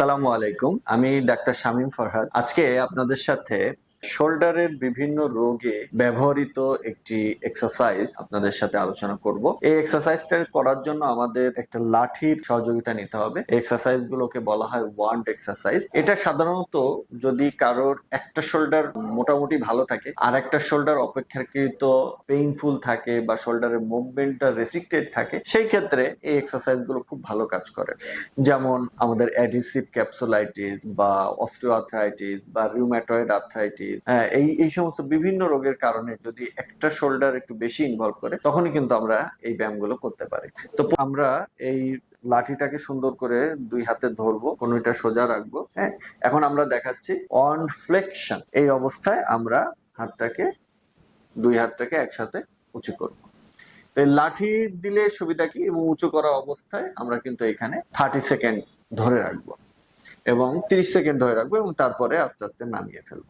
আসসালামু আলাইকুম। আমি ডাক্তার শামীম ফরহাদ। আজকে আপনাদের সাথে শোল্ডারের বিভিন্ন রোগে ব্যবহৃত একটি এক্সারসাইজ আপনাদের সাথে আলোচনা করব। এই এক্সারসাইজটা করার জন্য আমাদের একটা লাঠির সহযোগিতা নিতে হবে। এক্সারসাইজ গুলোকে বলা হয় ওয়ান্ড এক্সারসাইজ এটা সাধারণত যদি কারোর একটা শোল্ডার মোটামুটি ভালো থাকে আর একটা শোল্ডার অপেক্ষাকৃত পেইনফুল থাকে বা শোল্ডারের মুভমেন্টটা রেস্ট্রিক্টেড থাকে, সেই ক্ষেত্রে এই এক্সারসাইজগুলো খুব ভালো কাজ করে। যেমন আমাদের অ্যাডিসিভ ক্যাপসুলাইটিস বা অস্টিওআর্থ্রাইটিস বা রিউম্যাটয়েড আর্থ্রাইটিস হ্যাঁ এই এই সমস্ত বিভিন্ন রোগের কারণে যদি একটা শোল্ডার একটু বেশি ইনভলভ করে, তখনই কিন্তু আমরা এই ব্যায়ামগুলো করতে পারি। তো আমরা এই লাঠিটাকে সুন্দর করে দুই হাতে ধরবো, কোনোটা সোজা রাখব হ্যাঁ? এখন আমরা দেখাচ্ছি অন ফ্লেকশন এই অবস্থায় আমরা হাতটাকে, দুই হাতটাকে একসাথে উঁচু করব। লাঠি দিলে সুবিধা কি? এবং উঁচু করা অবস্থায় আমরা কিন্তু এখানে থার্টি সেকেন্ড ধরে রাখব এবং তিরিশ সেকেন্ড ধরে রাখব এবং তারপরে আস্তে আস্তে নামিয়ে ফেলব।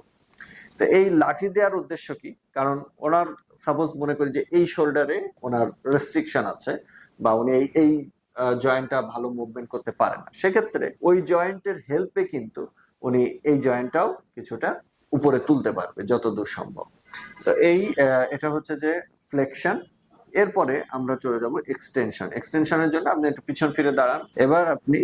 তো এই লাঠি দেওয়ার উদ্দেশ্য কি? কারণ ওনার সাপোজ মনে করি যে এই শোল্ডারে ওনার রেস্ট্রিকশন আছে বা উনি এই এই জয়েন্টটা ভালো মুভমেন্ট করতে পারে না। সেক্ষেত্রে ওই জয়েন্টের হেল্পে কিন্তু উনি এই জয়েন্টটাও কিছুটা উপরে তুলতে পারবে যতদূর সম্ভব। তো এই এটা হচ্ছে যে ফ্লেকশন এরপরে আমরা চলে যাব এক্সটেনশন এক্সটেনশনের জন্য আপনি একটু পিছন ফিরে দাঁড়ান। এবার আপনি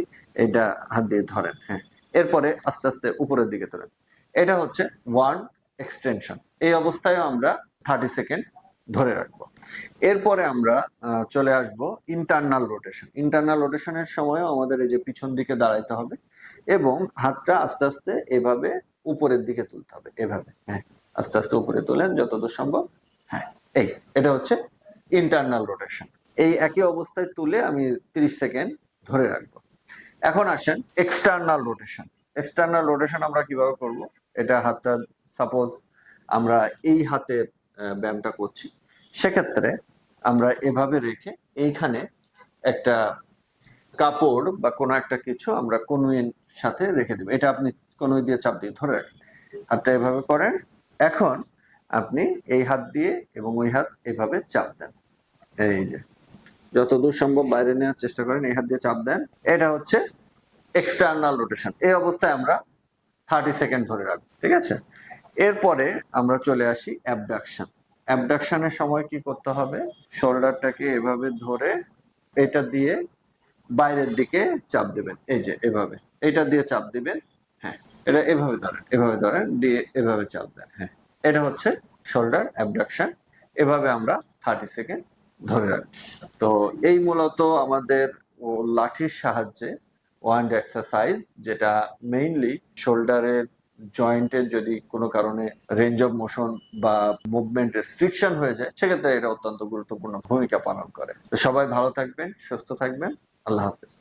এটা হাত দিয়ে ধরেন হ্যাঁ। এরপরে আস্তে আস্তে উপরের দিকে তোলেন এটা হচ্ছে ওয়ান এক্সটেনশন এই অবস্থায় আমরা থার্টি সেকেন্ড ধরে রাখব। এরপরে আমরা চলে আসব ইন্টারনাল রোটেশন ইন্টারনাল রোটেশনের সময়ও আমাদের এই যে পিছন দিকে দাঁড়াইতে হবে এবং হাতটা আস্তে আস্তে এভাবে উপরের দিকে তুলতে হবে, এভাবে। হ্যাঁ আস্তে আস্তে উপরে তোলেন যতদূর সম্ভব। হ্যাঁ এই, এটা হচ্ছে ইন্টারনাল রোটেশন এই একই অবস্থায় তুলে আমি তিরিশ সেকেন্ড ধরে রাখব। এখন আসেন এক্সটার্নাল রোটেশন এক্সটার্নাল রোটেশন আমরা কীভাবে করব? এটা হাতটা সাপোজ আমরা এই হাতের ব্যায়ামটা করছি। সেক্ষেত্রে আমরা এভাবে রেখে এইখানে একটা কাপড় বা কোনো একটা কিছু আমরা কনুইয়ের সাথে রেখে দেবো। এটা আপনি কনুই দিয়ে চাপ দিয়ে ধরে রাখেন। হাতটা এভাবে করেন। এখন আপনি এই হাত দিয়ে এবং ওই হাত এভাবে চাপ দেন। এই যে, যতদূর সম্ভব বাইরে নেওয়ার চেষ্টা করেন, এই হাত দিয়ে চাপ দেন। এটা হচ্ছে এক্সটার্নাল রোটেশন এই অবস্থায় আমরা থার্টি সেকেন্ড ধরে রাখব, ঠিক আছে? এরপরে আমরা চলে আসি অ্যাবডাকশন অ্যাবডাকশনের সময় কি করতে হবে? শোল্ডারটাকে এভাবে ধরে এটা দিয়ে বাইরের দিকে চাপ দেবেন। এই যে, এভাবে। এটা দিয়ে চাপ দিবেন। হ্যাঁ এটা এভাবে ধরেন এভাবে ধরেন, দিয়ে এভাবে চাপ দেন। হ্যাঁ এটা হচ্ছে শোল্ডার অ্যাবডাকশন এভাবে আমরা থার্টি সেকেন্ড ধরে রাখব তো এই মূলত আমাদের লাঠির সাহায্যে ওয়ান এক্সারসাইজ, যেটা মেইনলি শোল্ডারের জয়েন্টের যদি কোনো কারণে রেঞ্জ অফ মোশন বা মুভমেন্ট রেস্ট্রিকশন হয়ে যায়, সেক্ষেত্রে এটা অত্যন্ত গুরুত্বপূর্ণ ভূমিকা পালন করে। তো সবাই ভালো থাকবেন, সুস্থ থাকবেন। আল্লাহ হাফেজ।